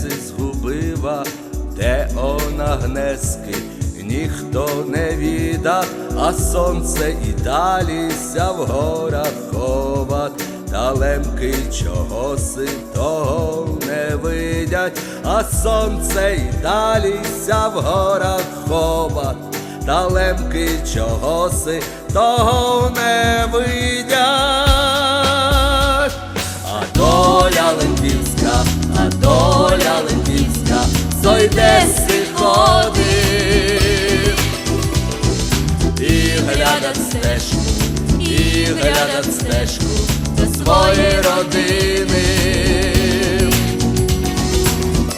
Одеси згубила, де она гнески, ніхто не віда, а сонце і далі ся в горах ховат. Та лемки чогоси того не видять, а сонце і далі ся в горах ховат. Та лемки чогоси того не видять. Стежку, і глядать стежку до своєї родини.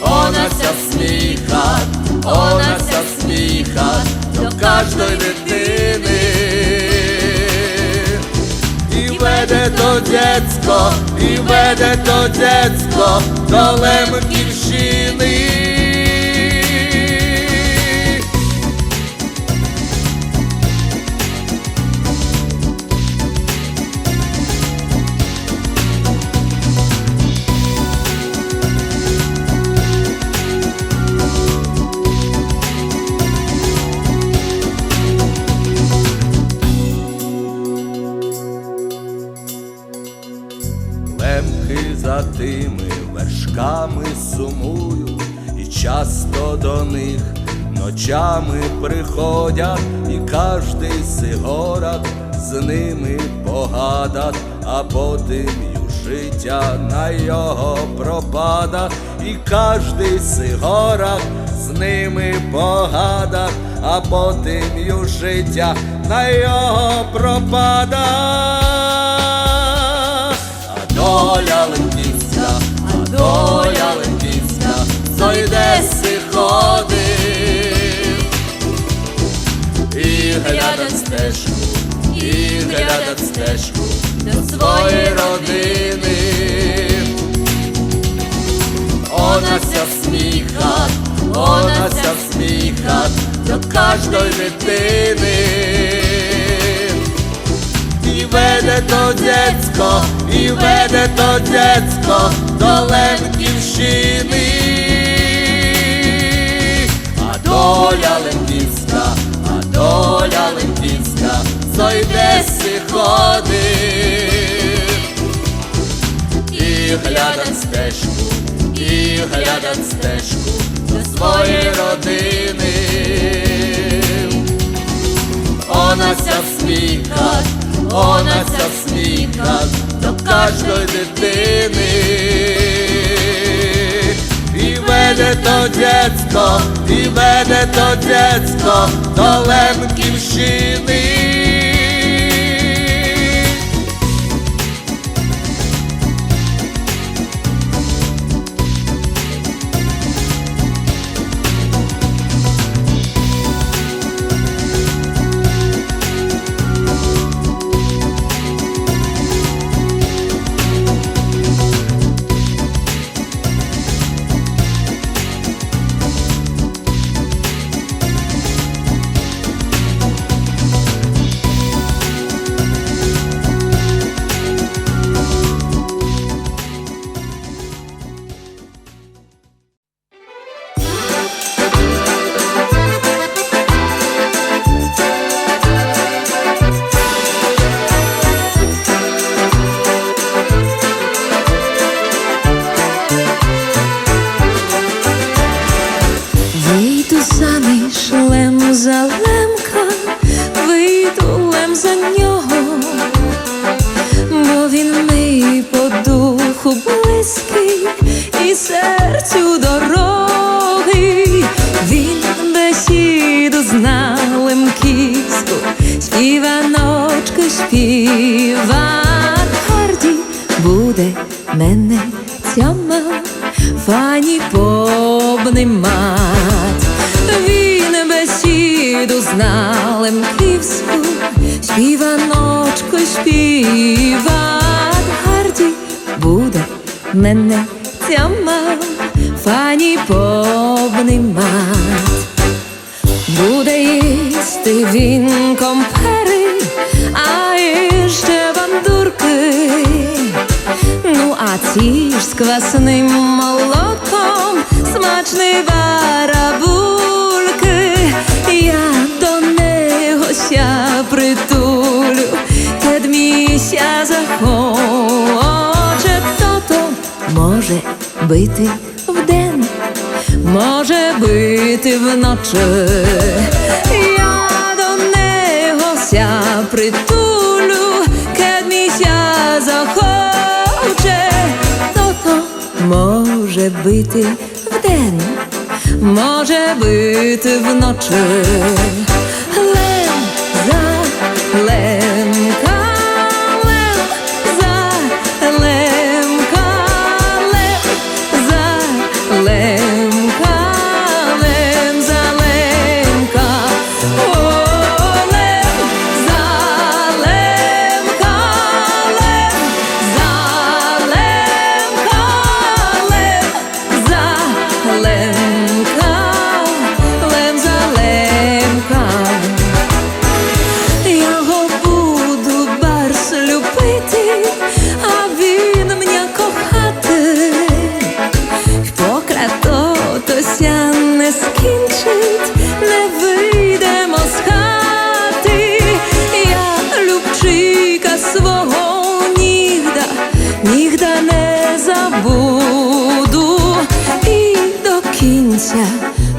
Она ся сміха, она ся сміха до кожної дитини. І веде то дєцько, і веде то дєцько до Лемківщини. Вершками сумують, і часто до них ночами приходять, і кожний сигорак з ними погадать, а потім життя на його пропада, і кожний сигорак з ними погадать, а потім життя на його пропада. Доля а доля лентівська, зойде ходив і глядать стежку, і глядать стежку до своєї родини. Она ся сміха, она ся сміха до кожної дитини. Веде то дєцько, і веде то дєцько до Ленківщини. А доля лентівська, а доля лентівська, зойде ходив і глядать стежку, і глядать стежку до своєї родини. Она ся сміхать, она ця смітна до кожної дитини. І веде то дєцько, і веде то дєцько до Лемківщини. Співаночку співа гарді буде мене цьома, фані побнимать. Він бесіду зна лемківську, співаночку співать гарді буде мене цьома, фані побнимать. З квасним молоком, смачний барабульки, я до него ся притулю, кедміся захоче, то-то може бити вдень, може бити вночі. Я до него ся притулю, може бити вдень, може бити вночі.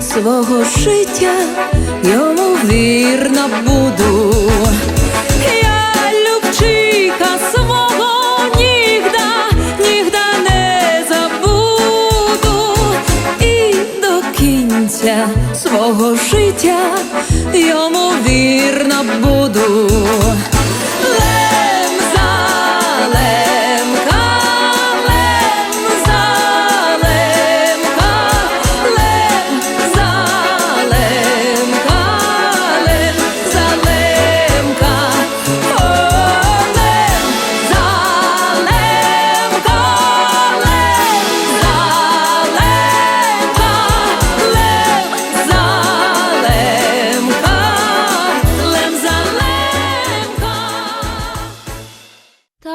Свого життя йому вірна буду. Я любчика свого нігда, нігда не забуду і до кінця свого життя йому вірна буду.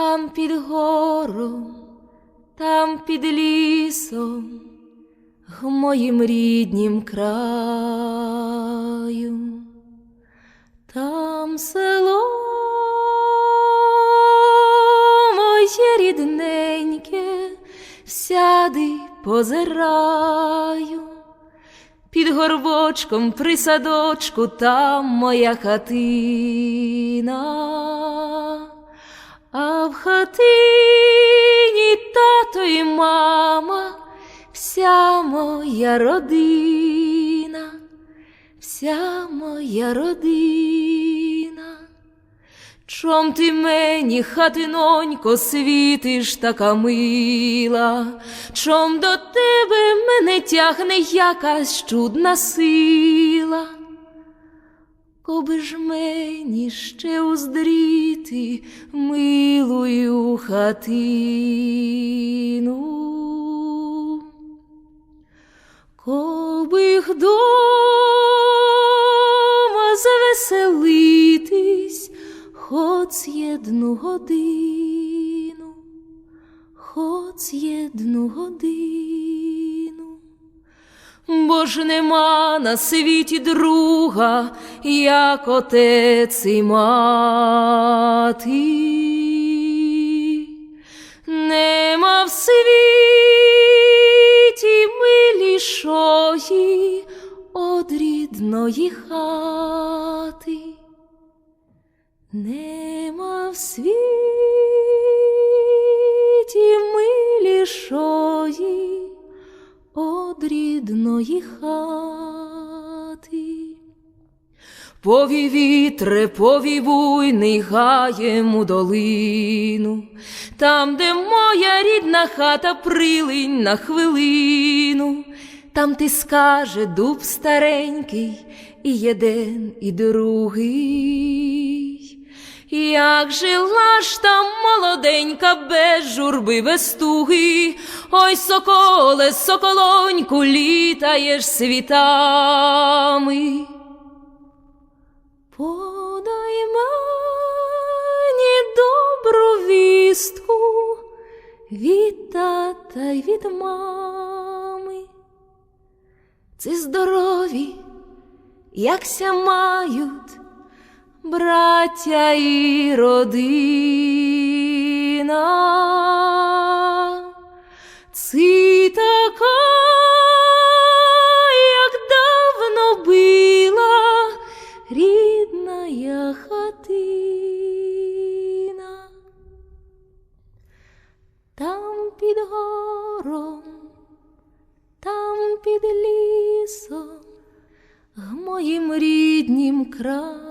Там під гором, там під лісом, в моїм ріднім краю, там село моє рідненьке, всяди позираю. Під горбочком при садочку там моя хатина, а в хатині тато і мама, вся моя родина, вся моя родина. Чом ти мені, хатинонько, світиш така мила, чом до тебе мене тягне якась чудна сила? Коби ж мені ще уздріти милую хатину, коби х дома завеселитись, хоч єдну годину, хоч єдну годину. Бо ж нема на світі друга, як отець і мати. Нема в світі милішої од рідної хати. Нема в світі рідної хати. Повій вітре, повій буйний гаєм у долину, там, де моя рідна хата прилинь на хвилину, там ти скаже дуб старенький, і єден, і другий. Як жила ж там молоденька без журби, без туги, ой, соколе, соколоньку, літаєш світами. Подай мені добру вістку, від тата й від мами. Ці здорові, якся мають браття і родина. Ці така, як давно била рідна я хатина. Там під гором, там під лісом, в моїм ріднім краю.